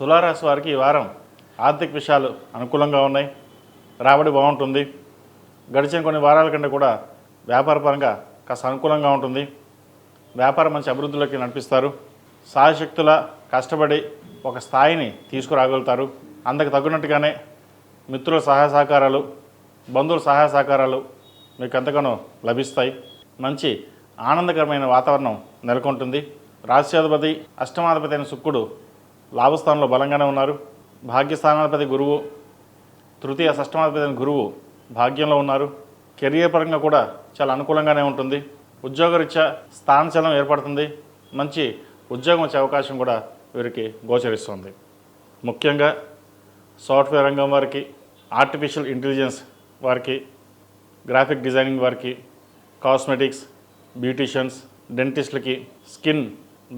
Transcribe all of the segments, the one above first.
తులారాశి వారికి ఈ వారం ఆర్థిక విషయాలు అనుకూలంగా ఉన్నాయి. రాబడి బాగుంటుంది. గడిచిన కొన్ని వారాల కంటే కూడా వ్యాపారపరంగా కాస్త అనుకూలంగా ఉంటుంది. వ్యాపారం మంచి అభివృద్ధిలోకి నడిపిస్తారు. సాయశక్తుల కష్టపడి ఒక స్థాయిని తీసుకురాగలుగుతారు. అందుకు తగ్గినట్టుగానే మిత్రుల సహాయ సహకారాలు బంధువుల సహాయ సహకారాలు మీకు ఎంతగానో లభిస్తాయి. మంచి ఆనందకరమైన వాతావరణం నెలకొంటుంది. రాష్ట్రాధిపతి అష్టమాధిపతి అయిన శుక్రుడు లాభస్థానంలో బలంగానే ఉన్నారు. భాగ్యస్థానాధిపతి గురువు తృతీయ షష్టమాధిపతి గురువు భాగ్యంలో ఉన్నారు. కెరియర్ పరంగా కూడా చాలా అనుకూలంగానే ఉంటుంది. ఉద్యోగరీత్యా స్థానచలం ఏర్పడుతుంది. మంచి ఉద్యోగం వచ్చే అవకాశం కూడా వీరికి గోచరిస్తుంది. ముఖ్యంగా సాఫ్ట్వేర్ రంగం వారికి ఆర్టిఫిషియల్ ఇంటెలిజెన్స్ వారికి గ్రాఫిక్ డిజైనింగ్ వారికి కాస్మెటిక్స్ బ్యూటీషియన్స్ డెంటిస్ట్లకి స్కిన్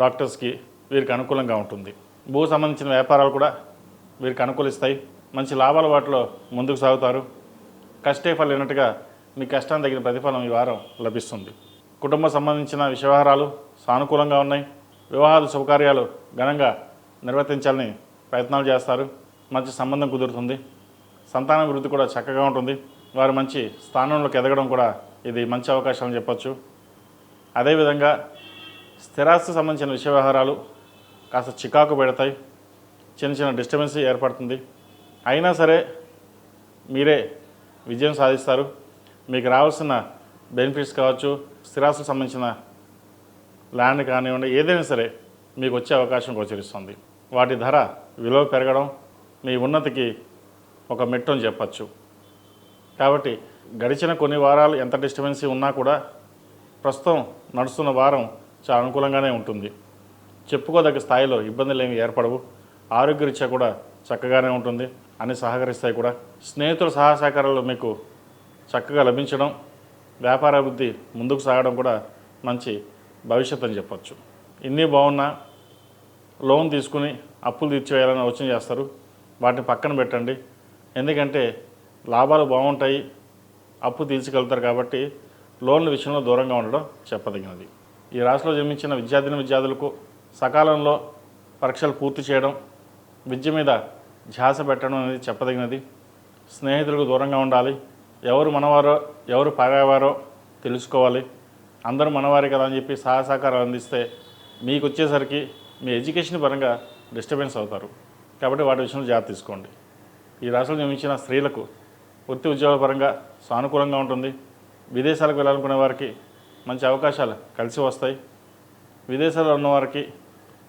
డాక్టర్స్కి వీరికి అనుకూలంగా ఉంటుంది. భూ సంబంధించిన వ్యాపారాలు కూడా వీరికి అనుకూలిస్తాయి. మంచి లాభాల వాటిలో ముందుకు సాగుతారు. కష్టే ఫలినట్టుగా మీ కష్టానికి తగిన ప్రతిఫలం ఈ వారం లభిస్తుంది. కుటుంబ సంబంధించిన వ్యవహారాలు సానుకూలంగా ఉన్నాయి. వివాహాలు శుభకార్యాలు ఘనంగా నిర్వర్తించాలని ప్రయత్నాలు చేస్తారు. మంచి సంబంధం కుదురుతుంది. సంతాన వృద్ధి కూడా చక్కగా ఉంటుంది. వారు మంచి స్థానంలోకి ఎదగడం కూడా ఇది మంచి అవకాశం అని అదేవిధంగా స్థిరాస్తి సంబంధించిన విషయ వ్యవహారాలు కాస్త చికాకు పెడతాయి. చిన్న చిన్న డిస్టర్బెన్స్ ఏర్పడుతుంది. అయినా సరే మీరే విజయం సాధిస్తారు. మీకు రావాల్సిన బెనిఫిట్స్ కావచ్చు స్థిరాస్తులకు సంబంధించిన ల్యాండ్ కానివ్వండి ఏదైనా సరే మీకు వచ్చే అవకాశం గోచరిస్తుంది. వాటి ధర విలువ పెరగడం మీ ఉన్నతికి ఒక మెట్టు అని చెప్పచ్చు. కాబట్టి గడిచిన కొన్ని వారాలు ఎంత డిస్టర్బెన్సీ ఉన్నా కూడా ప్రస్తుతం నడుస్తున్న వారం చాలా అనుకూలంగానే ఉంటుంది. చెప్పుకోదగ్గ స్థాయిలో ఇబ్బందులు ఏమి ఏర్పడవు. ఆరోగ్యరీత్యా కూడా చక్కగానే ఉంటుంది. అన్ని సహకరిస్తాయి కూడా. స్నేహితుల సహాయ సహకారాలు మీకు చక్కగా లభించడం వ్యాపార అభివృద్ధి ముందుకు సాగడం కూడా మంచి భవిష్యత్తు అని చెప్పచ్చు. ఇన్ని బాగున్నా లోన్ తీసుకుని అప్పులు తీర్చివేయాలని ఆలోచన చేస్తారు. వాటిని పక్కన పెట్టండి. ఎందుకంటే లాభాలు బాగుంటాయి అప్పు తీర్చగలుగుతారు కాబట్టి లోన్ల విషయంలో దూరంగా ఉండడం చెప్పదగినది. ఈ రాశిలో జన్మించిన విద్యార్థిని విద్యార్థులకు సకాలంలో పరీక్షలు పూర్తి చేయడం విద్య మీద ధ్యాస పెట్టడం అనేది చెప్పదగినది. స్నేహితులకు దూరంగా ఉండాలి. ఎవరు మనవారో ఎవరు పగవారో తెలుసుకోవాలి. అందరూ మనవారే కదా అని చెప్పి సహాయ సహకారాలు అందిస్తే మీకు వచ్చేసరికి మీ ఎడ్యుకేషన్ పరంగా డిస్టర్బెన్స్ అవుతారు. కాబట్టి వాటి విషయంలో జాగ్రత్త తీసుకోండి. ఈ రాష్ట్రంలో నియమించిన స్త్రీలకు వృత్తి ఉద్యోగ పరంగా సానుకూలంగా ఉంటుంది. విదేశాలకు వెళ్ళాలనుకునే వారికి మంచి అవకాశాలు కలిసి వస్తాయి. విదేశాల్లో ఉన్న వారికి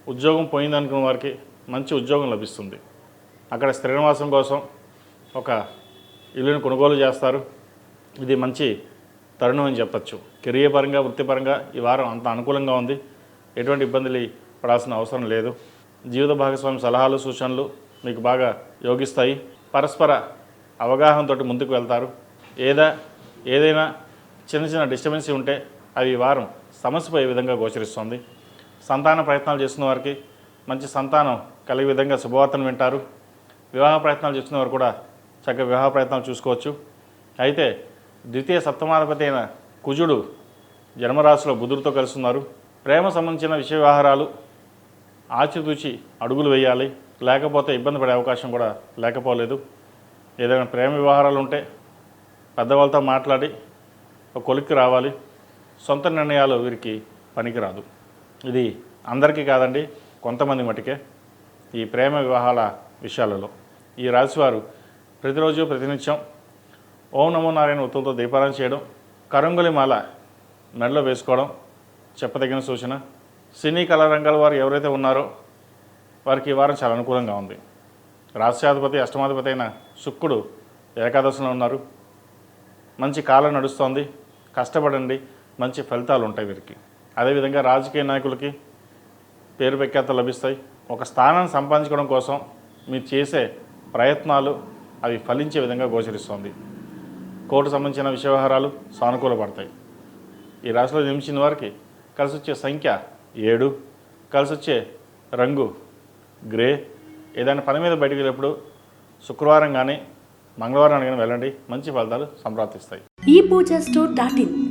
ఉద్యోగం పోయిందనుకున్న వారికి మంచి ఉద్యోగం లభిస్తుంది. అక్కడ స్థిర నివాసం కోసం ఒక ఇల్లును కొనుగోలు చేస్తారు. ఇది మంచి తరుణం అని చెప్పచ్చు. కెరియర్ పరంగా వృత్తిపరంగా ఈ వారం అంత అనుకూలంగా ఉంది. ఎటువంటి ఇబ్బందులు పడాల్సిన అవసరం లేదు. జీవిత భాగస్వామి సలహాలు సూచనలు మీకు బాగా యోగిస్తాయి. పరస్పర అవగాహనతో ముందుకు వెళ్తారు. ఏదా ఏదైనా చిన్న చిన్న డిస్టర్బెన్స్ ఉంటే అవి ఈ వారం సమస్యపోయే విధంగా గోచరిస్తుంది? సంతాన ప్రయత్నాలు చేస్తున్న వారికి మంచి సంతానం కలిగే విధంగా శుభవార్తను వింటారు. వివాహ ప్రయత్నాలు చేస్తున్న వారు కూడా చక్కగా వివాహ ప్రయత్నాలు చూసుకోవచ్చు. అయితే ద్వితీయ సప్తమాధిపతి అయిన కుజుడు జన్మరాశిలో బుధుడితో కలుస్తున్నారు. ప్రేమ సంబంధించిన విషయ వ్యవహారాలు ఆచితూచి అడుగులు వేయాలి. లేకపోతే ఇబ్బంది పడే అవకాశం కూడా లేకపోలేదు. ఏదైనా ప్రేమ వ్యవహారాలు ఉంటే పెద్దవాళ్ళతో మాట్లాడి ఒక కొలిక్కి రావాలి. సొంత నిర్ణయాలు వీరికి పనికిరాదు. ఇది అందరికీ కాదండి కొంతమంది మటుకే ఈ ప్రేమ వివాహాల విషయాలలో. ఈ రాశివారు ప్రతిరోజు ప్రతినిత్యం ఓం నమో నారాయణ ఉత్తులతో దీపారాయణ చేయడం కరంగులి మాల మెడలో వేసుకోవడం చెప్పదగిన సూచన. సినీ కళా రంగాల వారు ఎవరైతే ఉన్నారో వారికి ఈ వారం చాలా అనుకూలంగా ఉంది. రాష్ట్రాధిపతి అష్టమాధిపతి అయిన శుక్రుడు ఏకాదశిలో ఉన్నారు. మంచి కాలం నడుస్తోంది. కష్టపడండి. మంచి ఫలితాలు ఉంటాయి వీరికి. అదేవిధంగా రాజకీయ నాయకులకి పేరు ప్రఖ్యాత లభిస్తాయి. ఒక స్థానాన్ని సంపాదించుకోవడం కోసం మీరు చేసే ప్రయత్నాలు అవి ఫలించే విధంగా గోచరిస్తోంది. కోర్టు సంబంధించిన విషయ వ్యవహారాలు సానుకూలపడతాయి ఈ రాశిలో నిమిషిన వారికి కలిసి వచ్చే సంఖ్య ఏడు కలిసి వచ్చే రంగు గ్రే. ఏదైనా పని మీద బయటకు వెళ్ళినప్పుడు శుక్రవారం కానీ మంగళవారం కానీ వెళ్ళండి. మంచి ఫలితాలు సంప్రాప్తిస్తాయి. ఈ పూజ స్టోర్ డాట్ ఇన్.